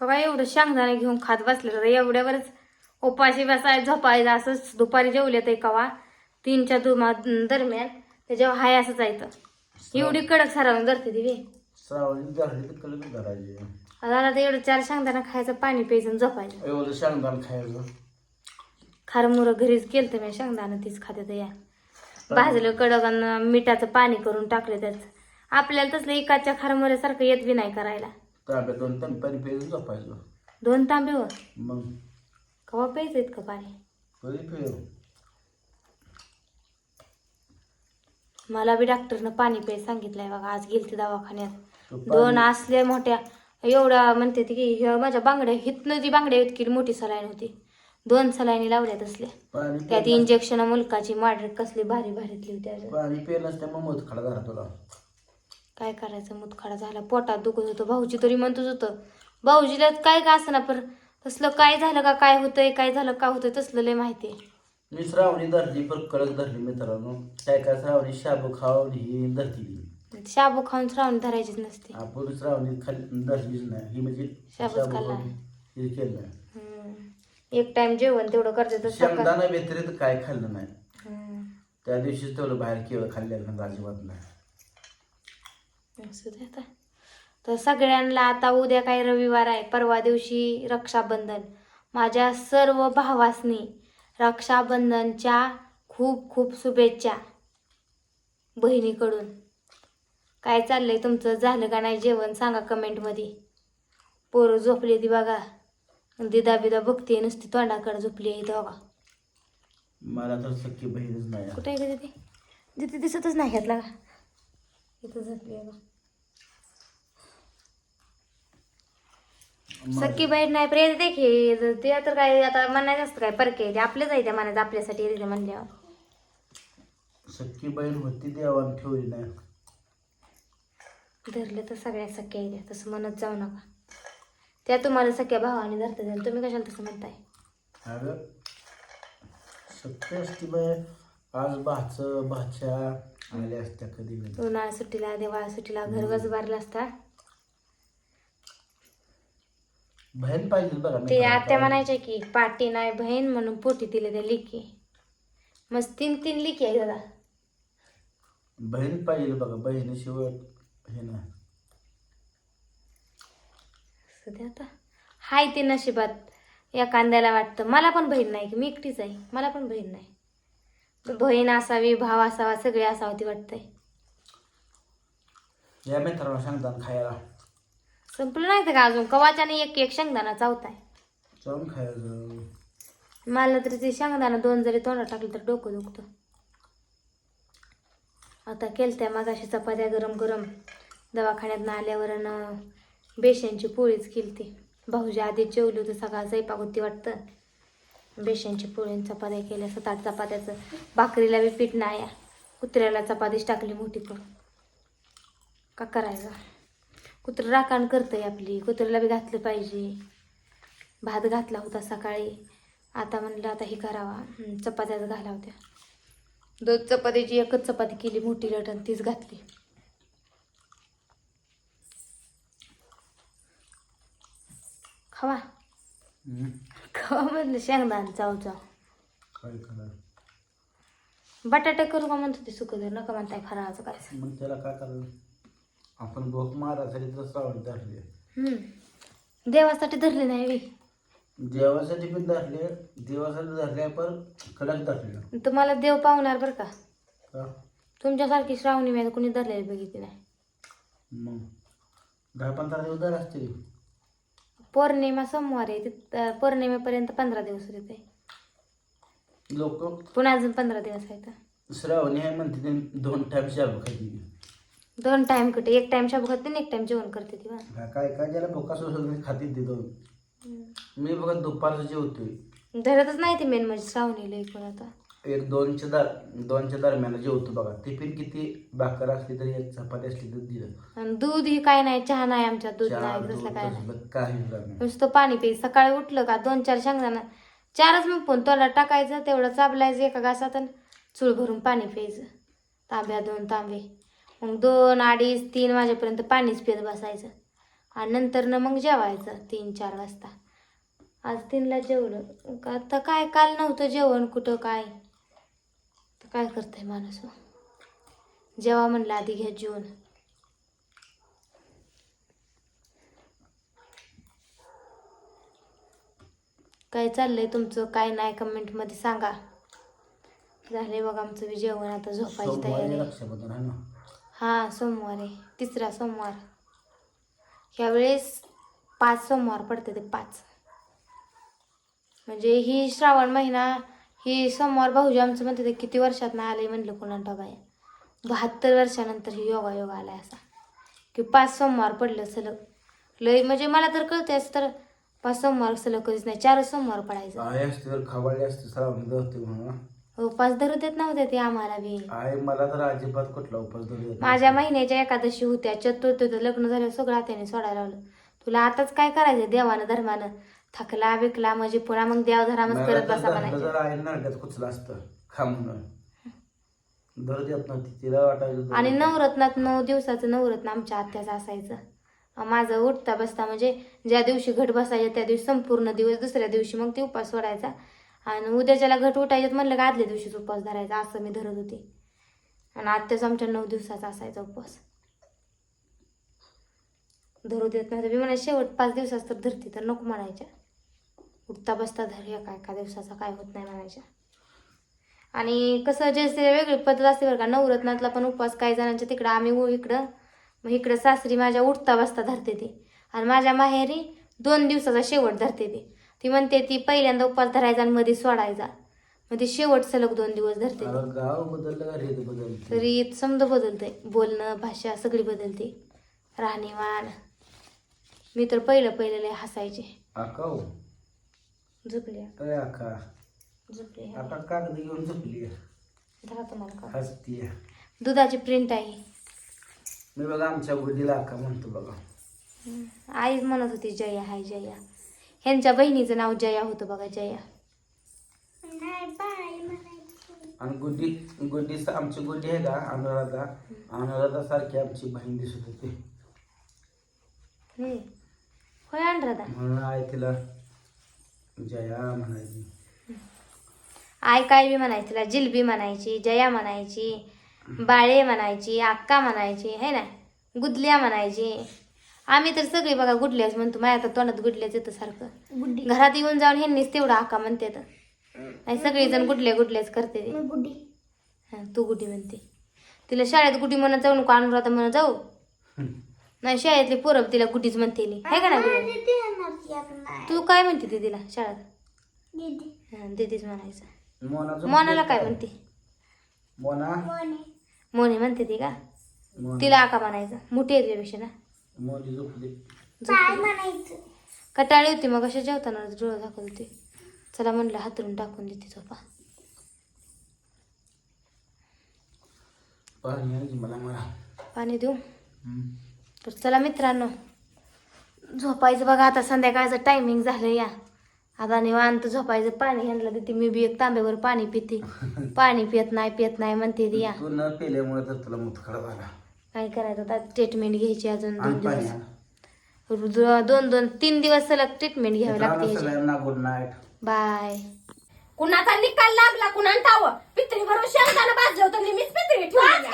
बघा एवढं शेंगदाणे घेऊन खात बसले तर एवढ्यावरच उपाशी बसाय झोपायचं असंच दुपारी जेवले ते कवा तीनच्या दुमा दरम्यान त्याच्यावर हाय असंच आहे एवढी कडक सरावून धरते. श्रावणी धरली तर धरायचे. आता ते एवढं चार शेंगदाणा खायचं पाणी प्यायचं आणि झोपायचं. एवढं शेंगदाण खायचं. खारमुरं घरीच केलं तर मी शेंगदाणा तीच खाते तर या भाजलं कडक आणि मिठाचं पाणी करून टाकलं त्याचं आपल्याला तसलं एकाच्या खारमुऱ्यासारखं येत बी नाही करायला. तांब्या दोन तांबे पाणी प्यायचं झोपायचं. दोन तांबे हो मग? कवा प्यायचं इतकं पाणी? कधी पेव मला बी डॉक्टरनं पाणी प्याय सांगितलंय बघा आज गेलते दवाखान्यात. दोन असल्या मोठ्या एवढ्या म्हणते ती की ह्या माझ्या बांगड्या हितनं जी बांगड्या इतकी मोठी सलाईन होती दोन सलाईनी लावल्यात असल्या. पाणी त्यात पेलं- इंजेक्शन मुलकाची माडर कसली भारी भारीतली होती अजून. पाणी पेलंच त्यामुळे मोत खडा झाला तुला. काय करायचं? मुतखडा झाला. पोटात दुखत होतं. भाऊजी तरी म्हणतच होतं भाऊजीला काय का असं ना पर? तसलं काय झालं का? काय होतंय? काय झालं? का होतंय? तसलं लय माहिती मी श्रावणी धरली पण कडक धरली मित्रांनो. काय काय श्रावणी? शाबू खाऊन ही धरती शाबू खाऊन श्रावण धरायचीच नसते. आपण श्रावणी खाली धरलीच नाही. ही म्हणजे शाबूच शाबू खाल्ला. खाऊन हे केलं नाही. हम्म. एक टाइम जेवण तेवढं करते शेंगदाणा व्यतिरिक्त काय खाल्लं नाही. त्या दिवशीच तेवढं बाहेर केळं खाल्लेलं नाही अजिबात नाही. असू दे आता. तर सगळ्यांना आता उद्या काय रविवार आहे परवा दिवशी रक्षाबंधन. माझ्या सर्व भावासनी रक्षाबंधनच्या खूप खूप शुभेच्छा बहिणीकडून. काय चाललंय तुमचं? झालं का नाही जेवण? सांगा कमेंटमध्ये. पोरं झोपली ती बघा. दिदा बिदा बघते नुसती तोंडाकडे झोपली आहे बघा. मला तर सख्खी बहीणच नाही. कुठे आहे का तिथे तिथे दिसतच नाही घेतला का इथं झोपली आहे बघ. सख्खी बहीण नाही प्रिय देखी ते तर काय आता म्हणायचं असतं काय परके ते आपलेच आहे त्या म्हणायचं आपल्यासाठी येते म्हणल्यावर. सख्खी बहीण होती देवान ठेवली नाही. धरलं तर सगळ्या सख्या येत्या तसं म्हणत जाऊ नका. त्या तुम्हाला सख्या भावाने धरतात तुम्ही कशाला तसं म्हणताय? अगं सख्खी असती बाय आज भाचं भाच्या आल्या असत्या कधी नाही. उन्हाळ्या सुट्टीला देवाळा सुट्टीला घर गज बारला असता. बहीण पाहिजे बघा ते. आत्या म्हणायच्या की पाटी नाही बहीण म्हणून पोटी दिले त्या लिकी. मस्त तीन तीन लिकी आहे दादा. बहीण पाहिजे बघा बहिणीशिवाय हे नाही. सध्या आता. हाय ते नशिबात. या कांद्याला वाटतं मला पण बहीण नाही की मी एकटीच आहे. मला पण बहीण नाही. बहीण असावी भाव असावा सगळे असावं ती वाटतंय. या मित्रांनो सांगतात खायला. संपलं नाही तर का अजून? कवाच्याने एक एक शेंगदाणा चावताय जाऊन खायचं मला तरी ते शेंगदाणा दोन जरी तोंडात टाकलं तर डोकं दुखतं. आता केलत्या मागाशी चपात्या गरम गरम. दवाखान्यात आल्यावर न बेसनची पोळीच केलती. भाऊजी आधी जेवली होती सकाळ स्वयंपाक होती वाटतं. बेसनची पोळी आणि चपात्या केल्या. सात आठ चपात्याचं भाकरीला बी पीठ नाही. कुत्र्याला चपातीच टाकली मोठी करून का करायचं? कुत्रं राखण करतंय आपली कुत्र्याला बी घातलं पाहिजे. भात घातला होता सकाळी. आता म्हणलं आता हे करावा. चपात्याच घाला होत्या दोन चपातीची एकच चपाती केली मोठी लटण तीच घातली. खावा. खावा म्हणलं शेंगदाण चाव चाव. बटाटा करू का म्हणत होते सुकं नका म्हणताय फराळाचं काय. मग त्याला काय करायचं आपण भोक मारायसाठी तर श्रावणी धरली. हम्म. देवासाठी धरले नाही देवासाठी पण धरले देवासाठी धरले पण कडक धरले. तुम्हाला देव पावणार बरं का? तुमच्यासारखी श्रावणी मी कुणी धरलेली बघितली नाही. मग? दहा पंधरा दिवस धर असतील. पौर्णिमा सोमवार आहे तिथं पौर्णिमेपर्यंत पंधरा दिवस होते लोक पुन्हा अजून पंधरा दिवस आहेत. श्रावणी आहे म्हणते दोन टाइम शाबू खाती दोन टाइम कुठे? एक टाइम शाबू खाते आणि एक टाइम जेवण करते ती बा. काय काय ज्याला भोका सोडून खातील ते दोन मी बघा दुपारचं जेवतोय. धरतच नाही ते मेन म्हणजे श्रावणीला इकडं आता. एक दोनच्या दर दोनच्या दरम्यान जेवतो बघा. टिफिन किती भाकर असली तरी एक चपाती असली तर दिलं. आणि दूध ही काय नाही चहा नाही आमच्यात दूध चहा, नाही दूध तसलं काय नाही. तसलं काही नाही नुसतं पाणी पी सकाळी उठलं का दोन चार शेंगदाणा चारच मग पण तोंडात टाकायचं तेवढं चाबलायचं एका घासात आणि चूळ भरून पाणी प्यायचं. तांब्या दोन तांबे. मग दोन अडीच तीन वाजेपर्यंत पाणीच पित बसायचं. आणि नंतर ना मग जेवायचं तीन चार वाजता. आज तीनला जेवलं. आता काय काल नव्हतं जेवण कुठं काय? तर काय करतंय माणूस? मग? जेवा म्हणलं आधी घ्या जेवण काय चाललंय तुमचं? काय नाही कमेंटमध्ये सांगा. झाले बघा आमचं जेवण. आता झोपायची तयारी. हा सोमवार आहे. तिसरा सोमवार. ह्यावेळेस पाच सोमवार पडते ते पाच. म्हणजे ही श्रावण महिना ही सोमवार भाऊजी आमचं म्हणते ते किती वर्षात ना आले म्हणलं कोणा बाया बहात्तर वर्षानंतर ही योगा योगा आहे असा. की पाच सोमवार पडलं सलग लय म्हणजे मला तर कळते असं तर पाच सोमवार सलग कधीच नाही चारच सोमवार पडायचं. असते तर असते श्रावण धरते म्हणून. उपास धरू देत नव्हते ते आम्हाला बी. मला तर अजिबात कुठला उपास धरू देत माझ्या महिन्याच्या एकादशी होत्या चतुर्थीचं लग्न झालं सगळं हाताने सोडायला लावलं. तुला आताच काय करायचं देवानं धर्मानं? थकला बिकला म्हणजे पुन्हा मग देव धरामच करत बसा म्हणायचं. कुचलं असतं खा म्हणून. धरू देत नव्हती तिला वाटायचं आणि नवरत्नात नऊ दिवसाचं नवरत्न आमच्या आत्याचं असायचं. माझं उठता बसता म्हणजे ज्या दिवशी घट बसायचा त्या दिवशी संपूर्ण दिवस दुसऱ्या दिवशी मग ते उपास सोडायचा. आणि उद्याच्याला घट उठायच्यात म्हणलं का आदल्या दिवशीच उपवास धरायचा असं मी धरत होते. आणि आत्याच आमच्या नऊ दिवसाचा असायचा उपवास. धरू देत नाही मी म्हणा शेवट पाच दिवसाच तर धरते तर नको म्हणायच्या. उठता बसता धर काय एका दिवसाचा काय होत नाही म्हणायच्या. आणि कसं जे वेगळी पद्धत असते बरं का नवरत्नातला पण उपवास काही जणांच्या तिकडं आम्ही इकडं मग इकडं सासरी माझ्या उठता बसता धरते ती. आणि माझ्या माहेरी दोन दिवसाचा शेवट धरते ती. ती म्हणते ती पहिल्यांदा उपवास धरायचा आणि मध्ये सोडायचा. मग ती शेवट सलग दोन दिवस धरते. ती. अरे गाव बदललं का रीत बदलते. तरी समजा बदलते बोलणं भाषा सगळी बदलते. राहणीमान. मी तर पहिलं पहिलं लय हसायचे. आकाव झोपली अरे आका. झोपली आता कागद घेऊन झोपली धरा तुम्हाला का? हसतीये दुधाची प्रिंट आहे. मी बघा आमच्या गुडीला आका म्हणतो बघा. आईच म्हणत होती जया हाय जया. ह्यांच्या बहिणीचं नाव जया होतं बघा जया. आणि गुड्डी गुड्डी आमची गुड्डी आहे का अनुराधा. अनुराधा सारखी आमची बहीण दिसत होती. हे होय अनुराधा? म्हणून आई तिला जया म्हणायची. आई काय बी म्हणायची तिला जिलबी म्हणायची जया म्हणायची बाळे म्हणायची अक्का म्हणायची है ना? गुदल्या म्हणायची. आम्ही तर सगळी बघा गुडल्याच म्हणतो माझ्या आता तोंडात गुडल्याच येतं सारखं. घरात येऊन जाऊन ह्यांनीच तेवढा अक्का म्हणते तर नाही सगळीजण गुडल्या गुडल्याच करते ते. हा तू गुडी म्हणते. तिला शाळेत गुडी म्हणत जाऊ नको अनुराधा म्हणत जाऊ. नाही शाळेतली पोरं तिला गुडीच म्हणते आहे का ना गुडी तू काय म्हणते ते तिला शाळेत? हा दीदीच म्हणायचं. मोनाला काय म्हणते? मोना? मोनी. म्हणते ती का? मोना. तिला आका म्हणायचं. मोठी आहे तुझ्यापेक्षा ना? झोपली. कटाळी होती मग अशा जेवताना डोळं दाखवत होती. चला म्हणलं हातरून टाकून देते झोपा. पाणी आहे की मला मला. पाणी देऊ? हम्म. तर चला मित्रांनो झोपायचं बघा आता संध्याकाळचं टायमिंग झालं या. आता निवांत झोपायचं पाणी ह्यांना देते मी बी एक तांब्यावर पाणी पिते. पाणी पित नाही पित नाही म्हणते ती या. तू न पेल्यामुळे तर तुला मुतखडा झाला. काय करायचं? आता ट्रीटमेंट घ्यायची अजून दोन आणि दिवस. आण. दो- दोन दोन तीन दिवस सलग ट्रीटमेंट घ्यावी लागते ह्याची. गुड नाईट बाय कुणाचा निकाल लागला? कुणा ठाव पित्री भरून शेंगदाणा भाजलं होतं. मीच पित्री ठेवली